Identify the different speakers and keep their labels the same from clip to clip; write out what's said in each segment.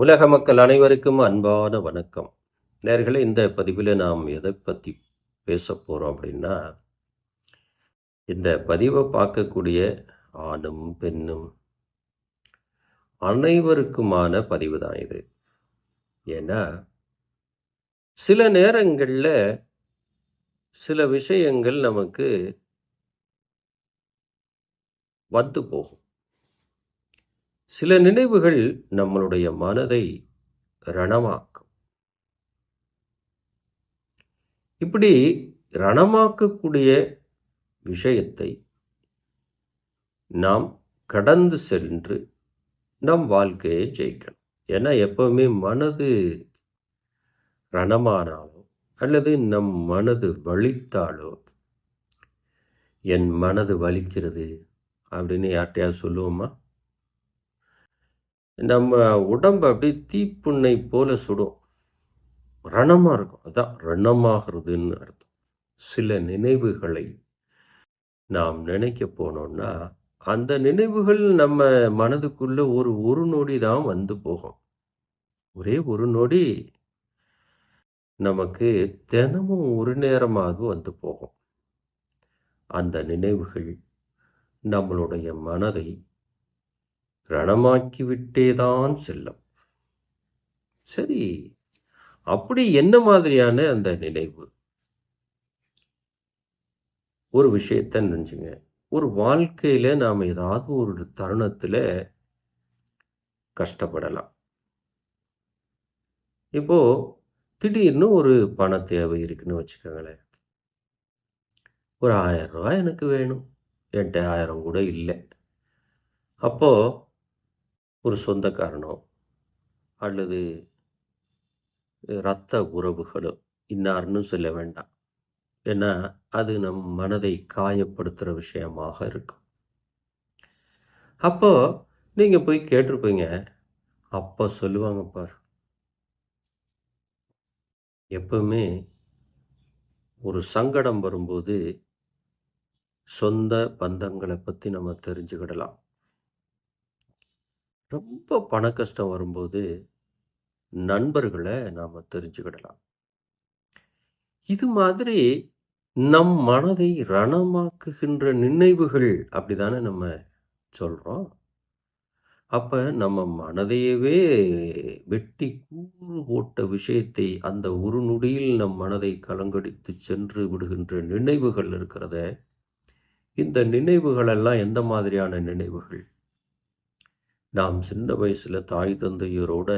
Speaker 1: உலக மக்கள் அனைவருக்கும் அன்பான வணக்கம். நேர்களை இந்த பதிவில் நாம் எதை பற்றி பேச போகிறோம் அப்படின்னா இந்த பதிவை பார்க்கக்கூடிய ஆணும் பெண்ணும் அனைவருக்குமான பதிவு தான் இது. ஏன்னா சில நேரங்களில் சில விஷயங்கள் நமக்கு வந்து போகும். சில நினைவுகள் நம்மளுடைய மனதை ரணமாக்கும். இப்படி ரணமாக்கக்கூடிய விஷயத்தை நாம் கடந்து சென்று நம் வாழ்க்கையை ஜெயிக்கணும். ஏன்னா எப்பவுமே மனது ரணமானாலோ அல்லது நம் மனது வலித்தாலோ என் மனது வலிக்கிறது அப்படின்னு யார்கிட்டையாவது சொல்லுவோமா? நம்ம உடம்பு அப்படியே தீப்புண்ணை போல சுடும். ரணமாக இருக்கும். அதான் ரணமாகிறதுன்னு அர்த்தம். சில நினைவுகளை நாம் நினைக்க போனோம்னா அந்த நினைவுகள் நம்ம மனதுக்குள்ள ஒரு ஒரு நொடி தான் வந்து போகும். ஒரே ஒரு நொடி நமக்கு தினமும் ஒரு நேரமாக வந்து போகும். அந்த நினைவுகள் நம்மளுடைய மனதை ரணமாக்கிவிட்டேதான் செல்லும். சரி அப்படி என்ன மாதிரியான அந்த நினைவு? ஒரு விஷயத்த நினைச்சுங்க. ஒரு வாழ்க்கையில நாம் ஏதாவது ஒரு தருணத்தில் கஷ்டப்படலாம். இப்போ திடீர்னு ஒரு பண தேவை இருக்குன்னு வச்சுக்கோங்களேன். ஒரு ஆயிரம் ரூபாய் எனக்கு வேணும். என்கிட்ட ஆயிரம் கூட இல்லை. அப்போது ஒரு சொந்தக்காரனோ அல்லது இரத்த உறவுகளோ இன்னார்னு சொல்ல வேண்டாம். ஏன்னா அது நம் மனதை காயப்படுத்துகிற விஷயமாக இருக்கும். அப்போ நீங்கள் போய் கேட்டிருப்பீங்க அப்போ சொல்லுவாங்க பார். எப்பவுமே ஒரு சங்கடம் வரும்போது சொந்த பந்தங்களை பற்றி நம்ம தெரிஞ்சுக்கிடலாம். ரொம்ப பண கஷ்டம் வரும்போது நண்பர்களை நாம் தெரிஞ்சுக்கிடலாம். இது மாதிரி நம் மனதை ரணமாக்குகின்ற நினைவுகள் அப்படிதானே நம்ம சொல்கிறோம் அப்போ நம்ம மனதையவே வெட்டி கூறு போட்ட விஷயத்தை அந்த ஒரு நொடியில் நம் மனதை கலங்கடித்து சென்று விடுகின்ற நினைவுகள் இருக்கிறத இந்த நினைவுகளெல்லாம் எந்த மாதிரியான நினைவுகள்? நாம் சின்ன வயசில் தாய் தந்தையரோட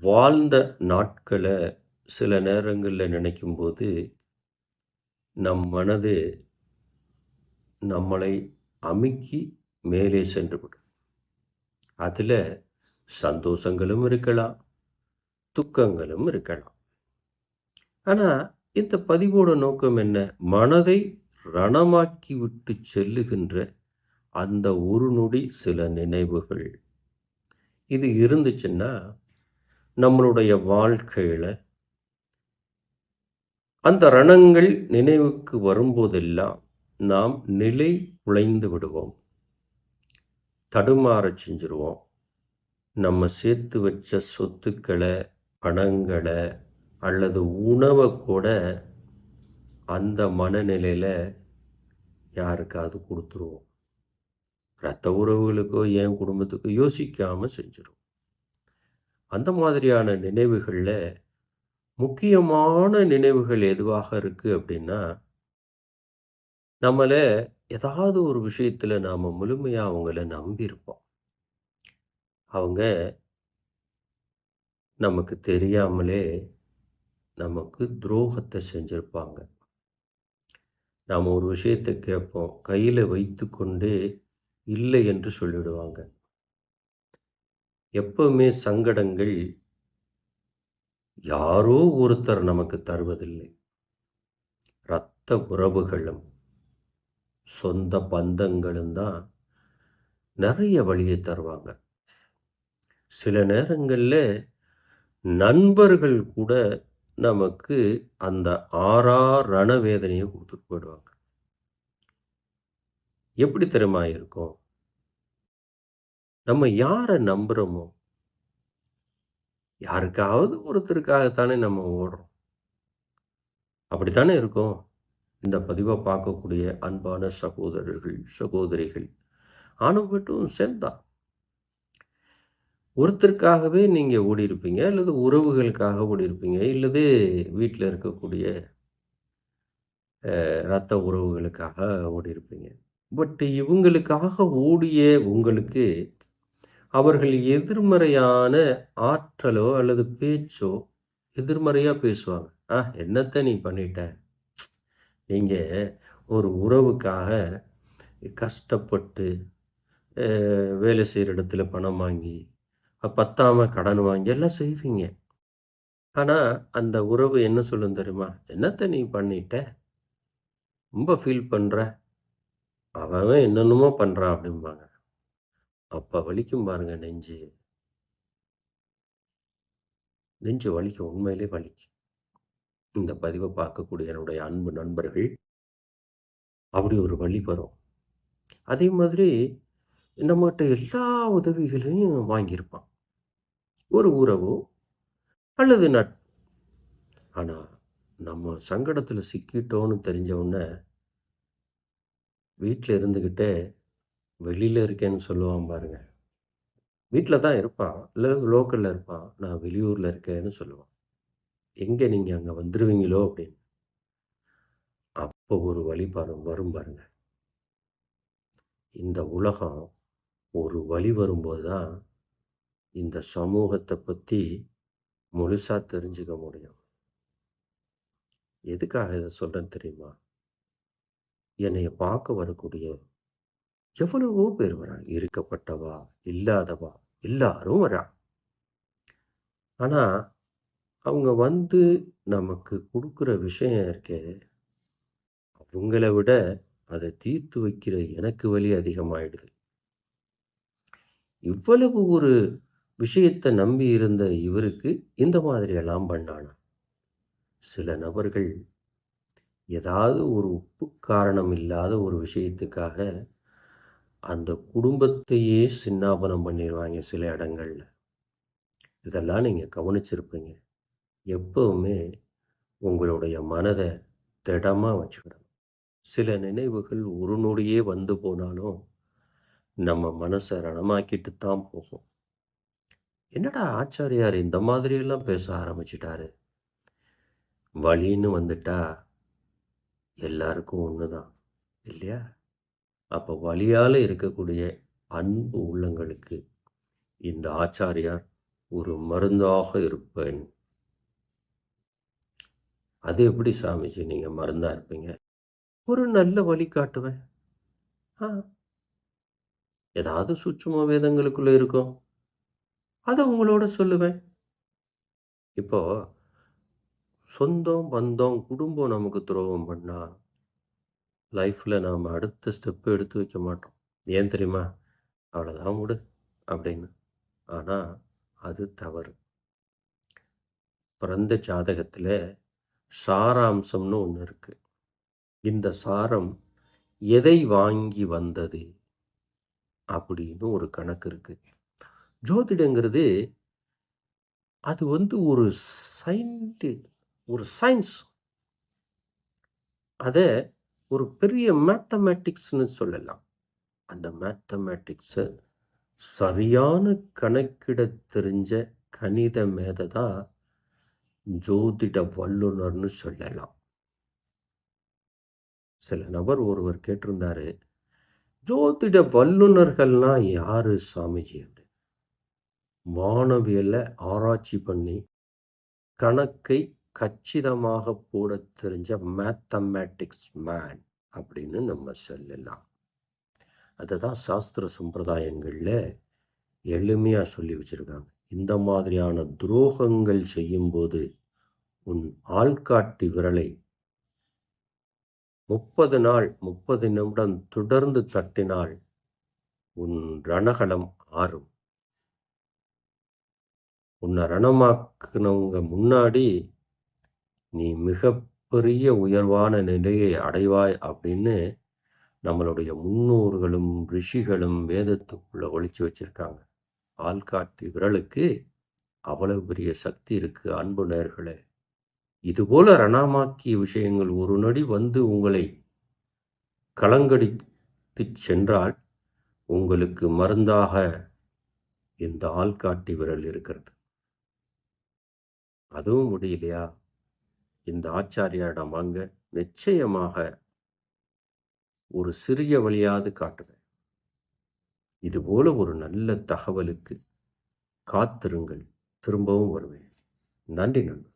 Speaker 1: வாழ்ந்த நாட்களை சில நேரங்களில் நினைக்கும்போது நம் மனது நம்மளை அமுக்கி மேலே சென்றுவிடும். அதில் சந்தோஷங்களும் இருக்கலாம் துக்கங்களும் இருக்கலாம். ஆனால் இந்த பதிவோட நோக்கம் என்ன? மனதை ரணமாக்கி விட்டு செல்லுகின்ற அந்த ஒரு நொடி சில நினைவுகள். இது இருந்துச்சுன்னா நம்மளுடைய வாழ்க்கையில் அந்த ரணங்கள் நினைவுக்கு வரும்போதெல்லாம் நாம் நிலை குலைந்து விடுவோம். தடுமாற செஞ்சிருவோம். நம்ம சேர்த்து வச்ச சொத்துக்களை பணங்களை அல்லது உணவை கூட அந்த மனநிலையில் யாருக்காவது கொடுத்துருவோம். ரத்த உறவுகளுக்கோ என் குடும்பத்துக்கோ யோசிக்காமல் செஞ்சிடும் அந்த மாதிரியான நினைவுகளில் முக்கியமான நினைவுகள் எதுவாக இருக்குது அப்படின்னா நம்மளை ஏதாவது ஒரு விஷயத்தில் நாம் முழுமையாக அவங்கள நம்பியிருப்போம். அவங்க நமக்கு தெரியாமலே நமக்கு துரோகத்தை செஞ்சுருப்பாங்க. நாம் ஒரு விஷயத்தை கேட்போம். கையில் வைத்து கொண்டே இல்லை என்று சொல்லிவிடுவாங்க எப்பவுமே சங்கடங்கள் யாரோ ஒருத்தர் நமக்கு தருவதில்லை. இரத்த உறவுகளும் சொந்த பந்தங்களும் தான் நிறைய வழியை தருவாங்க. சில நேரங்களில் நண்பர்கள் கூட நமக்கு அந்த ஆறா ரணவேதனையை கொடுத்துட்டு போயிடுவாங்க. எப்படி தெரியுமா இருக்கும் நம்ம யாரை நம்புகிறோமோ யாருக்காவது ஒருத்தருக்காகத்தானே நம்ம ஓடுறோம். அப்படித்தானே இருக்கோம். இந்த பதிவை பார்க்கக்கூடிய அன்பான சகோதரர்கள், சகோதரிகள். ஆணும் சேர்ந்தான் சேம் தான். ஒருத்தருக்காகவே நீங்க ஓடியிருப்பீங்க, அல்லது உறவுகளுக்காக ஓடியிருப்பீங்க, இல்லது வீட்டில் இருக்கக்கூடிய இரத்த ரத்த உறவுகளுக்காக ஓடியிருப்பீங்க. பட் இவங்களுக்காக ஓடிய உங்களுக்கு, அவர்கள் எதிர்மறையான ஆற்றலோ அல்லது பேச்சோ எதிர்மறையாக பேசுவாங்க. "ஆ என்னத்தை நீ பண்ணிட்ட? நீங்கள் ஒரு உறவுக்காக கஷ்டப்பட்டு வேலை செய்கிற இடத்துல பணம் வாங்கி, பத்தாம கடன் வாங்கி எல்லாம் செய்வீங்க. ஆனால் அந்த உறவு என்ன சொல்லும் தெரியுமா? என்னத்தை நீ பண்ணிட்ட? ரொம்ப ஃபீல் பண்ணுற அவன் என்னென்னமோ பண்ணுறான் அப்படிம்பாங்க. அப்போ வலிக்கும் பாருங்க நெஞ்சு. நெஞ்சு வலிக்கும். உண்மையிலே வலிக்கும். இந்த பதிவை பார்க்கக்கூடிய என்னுடைய அன்பு நண்பர்கள் அப்படி ஒரு வழி வரும். அதே மாதிரி நம்மகிட்ட எல்லா உதவிகளையும் வாங்கியிருப்பான். ஒரு உறவோ அல்லது நட்பு. ஆனால் நம்ம சங்கடத்தில் சிக்கிட்டோன்னு தெரிஞ்ச உடனே வீட்டில் இருந்துகிட்டே வெளியில் இருக்கேன்னு சொல்லுவான் பாருங்க. வீட்டில் தான் இருப்பான். இல்லை லோக்கலில் இருப்பான். நான் வெளியூரில் இருக்கேன்னு சொல்லுவான். எங்கே நீங்கள் அங்கே வந்துடுவீங்களோ அப்படின்னு. அப்போ ஒரு வழி பாரு வரும் பாருங்க. இந்த உலகம் ஒரு வழி வரும்போது தான், இந்த சமூகத்தை பற்றி முழுசாக தெரிஞ்சுக்க முடியும். எதுக்காக இதை சொல்கிறேன்னு தெரியுமா? என்னைய பார்க்க வரக்கூடிய எவ்வளவோ பேர் வராங்க. இருக்கப்பட்டவா, இல்லாதவா, எல்லாரும் வரா ஆனா, அவங்க வந்து நமக்கு கொடுக்குற விஷயம் இருக்கே, அவங்கள விட அதை தீர்த்து வைக்கிற எனக்கு வலி அதிகமாயிடுது. இவ்வளவு ஒரு விஷயத்தை நம்பி இருந்த இவருக்கு இந்த மாதிரியெல்லாம் பண்ணானா? சில நபர்கள் ஏதாவது ஒரு உப்பு காரணம் இல்லாத ஒரு விஷயத்துக்காக, அந்த குடும்பத்தையே சின்னாபனம் பண்ணிடுவாங்க சில இடங்களில் இதெல்லாம் நீங்கள் கவனிச்சிருப்பீங்க. எப்பவுமே உங்களுடைய மனதை திடமாக வச்சுக்கணும். சில நினைவுகள் ஒரு நொடியே வந்து போனாலும், நம்ம மனசை ரணமாக்கிட்டு தான் போகும். என்னடா ஆச்சாரியார் இந்த மாதிரியெல்லாம் பேச ஆரம்பிச்சிட்டாரு வழின்னு வந்துட்டா எல்லாருக்கும் ஒன்று தான் இல்லையா? அப்போ வழியால் இருக்கக்கூடிய அன்பு உள்ளங்களுக்கு இந்த ஆச்சாரியார் ஒரு மருந்தாக இருப்பேன். அது எப்படி சாமிஜி நீங்கள் மருந்தாக இருப்பீங்க? ஒரு நல்ல வழி காட்டுவேன். ஆ. ஏதாவது சுற்றுமா வேதங்களுக்குள்ளே இருக்கும். அதை உங்களோட சொல்லுவேன். இப்போது சொந்தம், பந்தம், குடும்பம் நமக்கு துரோகம் பண்ணால் லைஃப்பில் நாம் அடுத்த ஸ்டெப்பு எடுத்து வைக்க மாட்டோம். ஏன் தெரியுமா? அவ்வளோதான் விடு அப்படின்னு. ஆனால் அது தவறு. பிறந்த ஜாதகத்தில் சாராம்சம்னு ஒன்று இருக்குது இந்த சாரம் எதை வாங்கி வந்தது? அப்படின்னு ஒரு கணக்கு இருக்குது ஜோதிடங்கிறது அது வந்து ஒரு சயின்டி ஒரு சயின்ஸ். அதை ஒரு பெரிய மேத்தமேட்டிக்ஸ்னு சொல்லலாம். அந்த மேத்தமேட்டிக்ஸ சரியான கணக்கிட தெரிஞ்ச கணித மேதை தான் ஜோதிட வல்லுநர்னு சொல்லலாம். சில நபர் ஒருவர் கேட்டிருந்தாரு, "ஜோதிட வல்லுனர்கள்னா யாரு சாமிஜி?" அப்படி வானவியலை ஆராய்ச்சி பண்ணி, கணக்கை கச்சிதமாக போட தெரிஞ்ச மேத்தமேட்டிக்ஸ் மேன் அப்படின்னு நம்ம சொல்லலாம். அதுதான் சாஸ்திர சம்பிரதாயங்களில் எளிமையாக சொல்லி வச்சிருக்காங்க. இந்த மாதிரியான துரோகங்கள் செய்யும்போது, உன் ஆள்காட்டி விரலை 30 நாள், 30 நிமிடம் தொடர்ந்து தட்டினால், உன் ரணகலம் ஆறும். உன்னை ரணமாக்குனவங்க முன்னாடி, நீ மிகப்பெரிய உயர்வான நிலையை அடைவாய் அப்படின்னு நம்மளுடைய முன்னோர்களும் ரிஷிகளும் வேதத்துக்குள்ளே ஒழிச்சு வச்சிருக்காங்க. ஆள்காட்டி விரலுக்கு அவ்வளவு பெரிய சக்தி இருக்குது அன்பு நேர்களே. இதுபோல ரணமாக்கிய விஷயங்கள் ஒரு நொடி வந்து உங்களை கலங்கடித்து சென்றால் உங்களுக்கு மருந்தாக இந்த ஆள்காட்டி விரல் இருக்கிறது. அதுவும் முடியலையா? இந்த ஆச்சாரியாரிடம் வாங்க நிச்சயமாக ஒரு சிறிய வழியாவது காட்டுவேன். இதுபோல ஒரு நல்ல தகவலுக்கு காத்திருங்கள். திரும்பவும் வருவேன். நன்றி நண்பர்.